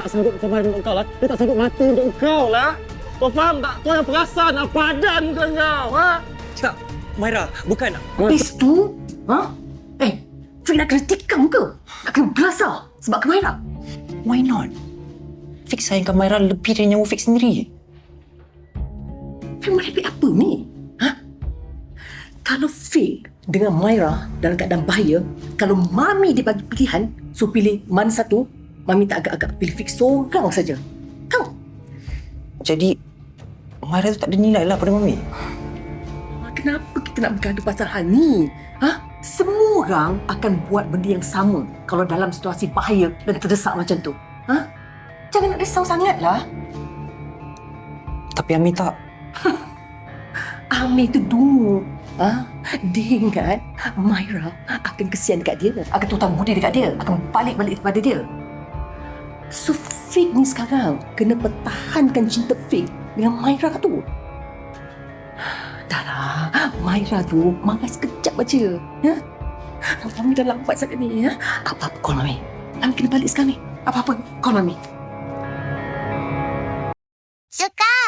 tak sanggup survive untuk kau lah. Dia tak sanggup mati untuk kau lah. Kau faham tak? Kau yang perasan apa padan kau kau. Ha? Tak, Myra, bukan. Habis tu, ha? Eh, Fik nak kena tikam ke? Nak kena belasah sebab Kemaira? Why not? Fix sayangkan Myra lebih dari nyawa Fix sendiri. Fik merepek apa ni? Ha? Kalau Fik dengan Myra dalam keadaan bahaya, kalau Mami dibagi pilihan, so pilih mana satu, Mami tak agak-agak pilih Fik seorang saja. Tahu? Jadi, Myra tu tak ada nilai lah pada Mami. Ah, Kenapa kita nak bergaduh pasal hal ni? Ha? Semua orang akan buat benda yang sama kalau dalam situasi bahaya dan terdesak macam tu. Ha? Jangan nak risau sangatlah. Tapi Ami tak. Amir tu dungu. Ha? Dia ingat Myra akan kesian dekat dia. Akan tutang budi dekat dia. Akan balik-balik kepada dia. So Fik ni sekarang kena pertahankan cinta Fik dengan Myra tu. Dah lah, Myra tu marah sekejap aja. Ya? kami dah lambat sangat ni. Ya? Apa-apa call Mami. Mami kena balik sekarang ni. Apa-apa call Mami. Suka!